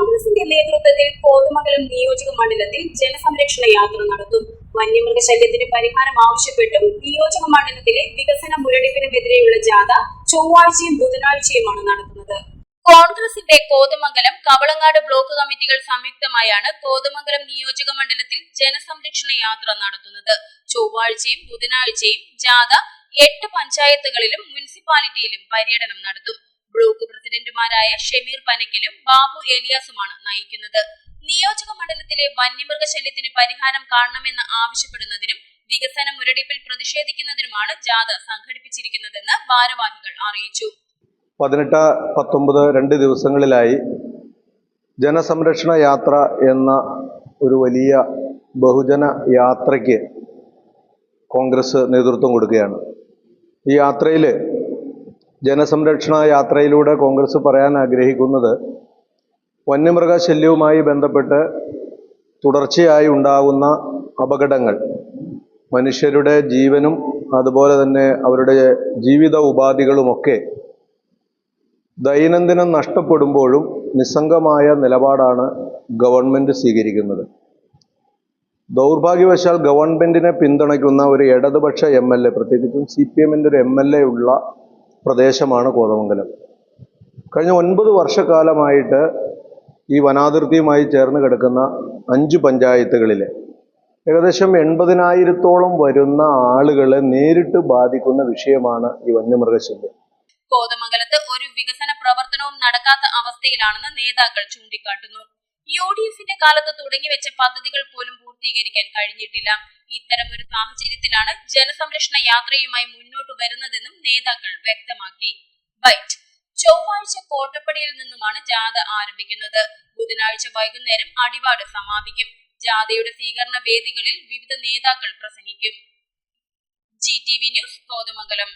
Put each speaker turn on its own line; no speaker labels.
കോൺഗ്രസിന്റെ നേതൃത്വത്തിൽ കോതമംഗലം നിയോജക മണ്ഡലത്തിൽ ജനസംരക്ഷണ യാത്ര നടത്തും. വന്യമൃഗശല്യത്തിന് പരിഹാരം ആവശ്യപ്പെട്ടും നിയോജക മണ്ഡലത്തിലെ വികസന മുരടിപ്പിനുമെതിരെയുള്ള ജാഥ ചൊവ്വാഴ്ചയും ബുധനാഴ്ചയുമാണ് നടത്തുന്നത് കോൺഗ്രസിന്റെ കോതമംഗലം കവളങ്ങാട് ബ്ലോക്ക് കമ്മിറ്റികൾ സംയുക്തമായാണ് കോതമംഗലം നിയോജക മണ്ഡലത്തിൽ ജനസംരക്ഷണ യാത്ര നടത്തുന്നത്. ചൊവ്വാഴ്ചയും ബുധനാഴ്ചയും ജാഥ എട്ട് പഞ്ചായത്തുകളിലും മുനിസിപ്പാലിറ്റിയിലും പര്യടനം നടത്തും. ബ്ലോക്ക് പ്രസിഡന്റുമാരായ ഷമീർ പനക്കലും ബാബു ഏലിയാസുമാണ് നയിക്കുന്നത്. നിയോജക മണ്ഡലത്തിലെ വന്യമൃഗശല്യത്തിന് പരിഹാരം കാണണമെന്ന് ആവശ്യപ്പെടുന്നതിനും വികസന മുരടിപ്പിൽ പ്രതിഷേധിക്കുന്നതിനുമാണ് ജാഥ സംഘടിപ്പിച്ചിരിക്കുന്നതെന്ന് ഭാരവാഹികൾ അറിയിച്ചു.
പതിനെട്ട് പത്തൊമ്പത് രണ്ട് ദിവസങ്ങളിലായി ജനസംരക്ഷണ യാത്ര എന്ന ഒരു വലിയ ബഹുജന യാത്രയ്ക്ക് കോൺഗ്രസ് നേതൃത്വം കൊടുക്കുകയാണ്. ഈ യാത്രയിൽ ജനസംരക്ഷണ യാത്രയിലൂടെ കോൺഗ്രസ് പറയാൻ ആഗ്രഹിക്കുന്നത് വന്യമൃഗശല്യവുമായി ബന്ധപ്പെട്ട് തുടർച്ചയായി ഉണ്ടാകുന്ന അപകടങ്ങൾ. മനുഷ്യരുടെ ജീവനും അതുപോലെ തന്നെ അവരുടെ ജീവിത ഉപാധികളുമൊക്കെ ദൈനംദിനം നഷ്ടപ്പെടുമ്പോഴും നിസ്സംഗമായ നിലപാടാണ് ഗവൺമെന്റ് സ്വീകരിക്കുന്നത്. ദൗർഭാഗ്യവശാൽ ഗവൺമെന്റിനെ പിന്തുണയ്ക്കുന്ന ഒരു ഇടതുപക്ഷ എം എൽ എ പ്രത്യേകിച്ചും സി പി എമ്മിന്റെ ഒരു എം എൽ എ ഉള്ള പ്രദേശമാണ് കോതമംഗലം. കഴിഞ്ഞ ഒൻപത് വർഷക്കാലമായിട്ട് ഈ വനാതിർത്തിയുമായി ചേർന്ന് കിടക്കുന്ന അഞ്ച് പഞ്ചായത്തുകളിലെ ഏകദേശം എൺപതിനായിരത്തോളം വരുന്ന ആളുകളെ നേരിട്ട് ബാധിക്കുന്ന വിഷയമാണ് ഈ വന്യമൃഗശല്യം.
കോതമംഗലത്ത് ഒരു വികസന പ്രവർത്തനവും നടക്കാത്ത അവസ്ഥയിലാണെന്ന് നേതാക്കൾ ചൂണ്ടിക്കാട്ടുന്നു. യു ഡി എഫിന്റെ കാലത്ത് തുടങ്ങിവെച്ച പദ്ധതികൾ പോലും പൂർത്തീകരിക്കാൻ കഴിഞ്ഞിട്ടില്ല. ഇത്തരമൊരു സാഹചര്യത്തിലാണ് ജനസംരക്ഷണ യാത്രയുമായി മുന്നോട്ട് വരുന്നതെന്നും നേതാക്കൾ വ്യക്തമാക്കി. ബൈറ്റ് ചൊവ്വാഴ്ച കോട്ടപ്പടിയിൽ നിന്നുമാണ് ജാഥ ആരംഭിക്കുന്നത്. ബുധനാഴ്ച വൈകുന്നേരം അടിവാട് സമാപിക്കും. ജാഥയുടെ സ്വീകരണ വേദികളിൽ വിവിധ നേതാക്കൾ പ്രസംഗിക്കും. G T V news Kothamangalam